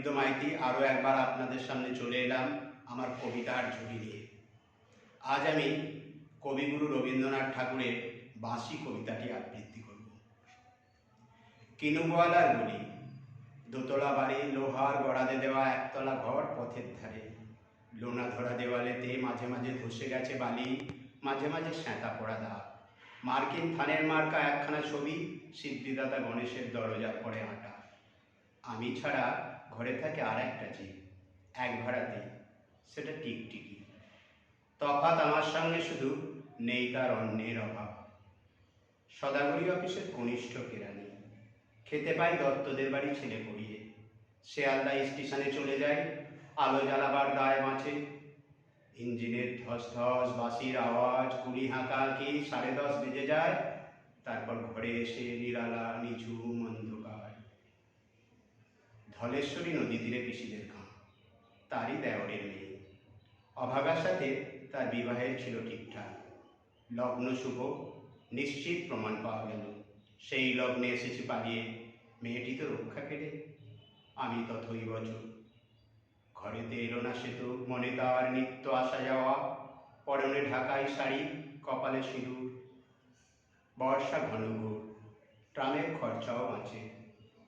অনিরুদ্ধ মাইতি আরও একবার আপনাদের সামনে চলে এলাম আমার কবিতার ঝুলি নিয়ে। আজ আমি কবিগুরু রবীন্দ্রনাথ ঠাকুরের বাঁশি কবিতাটি আবৃত্তি করব। কিনুগোয়ালার গলি, দোতলা বাড়ি, লোহার গড়াদে দেওয়া একতলা ঘর পথের ধারে। লোনা ধরা দেওয়ালেতে মাঝে মাঝে ধসে গেছে বালি, মাঝে মাঝে স্যাঁতা পড়া দাগ। মার্কিন থানের মার্কা একখানা ছবি, সিদ্ধিদাতা গণেশের দরজা পড়ে আঁটা। আমি ছাড়া ঘরে থাকে আর একটা জীব, এক ভাড়াতে, সেটা টিকটিকি তফাৎ আমার সঙ্গে শুধু নেই তার অন্যের অভাব। সদাগরি অফিসের কনিষ্ঠ কেরানি খেতে পাই দত্তদের বাড়ি ছেলে পড়িয়ে। শেয়ালদা স্টেশনে চলে যায়, আলো জ্বালাবার দায় বাঁচে ইঞ্জিনের ধস ধস বাসির আওয়াজ, কুড়ি হাঁকাহাঁকি সাড়ে দশ বেজে যায়। তারপর ঘরে এসে নিরালা, নিঝুম, অন্ধকার। ধলেশ্বরী নদী তীরে পিসিদের গাঁ তারই দেওরের মেয়ে। অভাগার সাথে তার বিবাহের ছিল ঠিকঠাক। লগ্ন শুভ, নিশ্চিত প্রমাণ পাওয়া গেল। সেই লগ্নে এসেছি পালিয়ে মেয়েটি তো রক্ষা পেলে। আমি তথই বছর ঘরেতে এলো না সে তো, মনে তার নিত্য আসা যাওয়া। পরনে ঢাকাই শাড়ি, কপালে সিঁদুর। বর্ষা ঘন ঘোর ট্রামের খরচাও বাঁচে।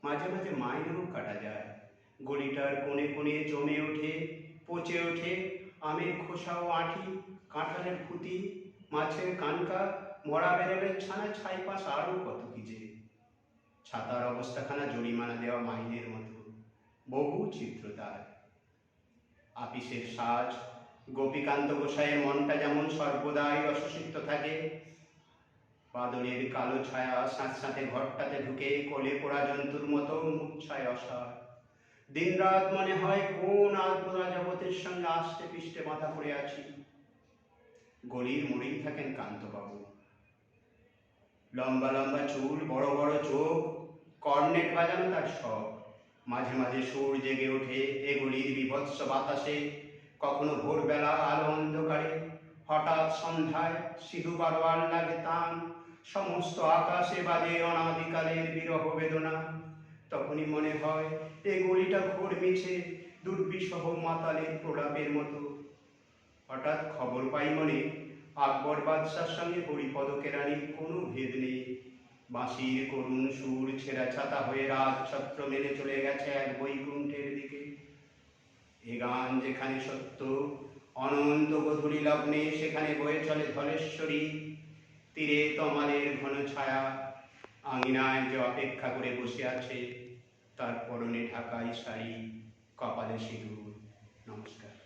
মাঝে মাঝে মাইনেও কাটা যায়। গলিটার কোণে কোণে জমে ওঠে, পচে ওঠে। আমের খোসাও আঁটি কাঁঠালের ফুটি মাছের কানকা, মরা বেরেলের ছানা ছাই পাশ আরও কত কি যে। ছাতার অবস্থাখানা জরিমানা দেওয়া মাইনের মতো, বহু চিত্র তার। আপিসের সাজ, গোপীকান্ত গোসাইয়ের মনটা যেমন সর্বদাই অসুসিদ্ধ থাকে, বাদলের কালো ছায়া সাঁত সাথে ঘরটাতে ঢুকে কোলে পোড়া জন্তুর মতো মূর্ছায় অসার দিনরাত মনে হয় কোন আত্মরা জগতের সঙ্গে আষ্টে পিষ্টে মাথা পড়ে আছি? গলির মোড়েই থাকেন কান্তবাবু। লম্বা লম্বা চুল, বড় বড় চোখ কর্নেট বাজানো তার শখ। মাঝে মাঝে সুর জেগে ওঠে এগুলির বিভৎস বাতাসে। কখনো ভোরবেলা আলো অন্ধকারে, হঠাৎ সন্ধ্যায় সিধু বারোয়ার লাগে তান সমস্ত আকাশে বাজে অনাদিকালের বিরহ বেদনা। তখনই মনে হয় এ গলিটা ঘোর মিছে, দুর্বিষহ মাতালের প্রলাপের মতো। হঠাৎ খবর পাই মনে, আকবর বাদশার সঙ্গে হরিপদ কেরানির কোনো ভেদ নেই। বাঁশির করুণ সুর ছেঁড়া ছাতা হয়ে রাত ছত্র মেনে চলে গেছে এক বৈকুণ্ঠের দিকে। এ গান যেখানে সত্য, অনন্ত গধূলি লগ্নে সেখানে বয়ে চলে ধলেশ্বরী। তীরে তমালের ঘন ছায়া আঙিনায় যে অপেক্ষা করে বসে আছে তার পরনে ঢাকাই শাড়ি কপালে সিঁদুর। নমস্কার।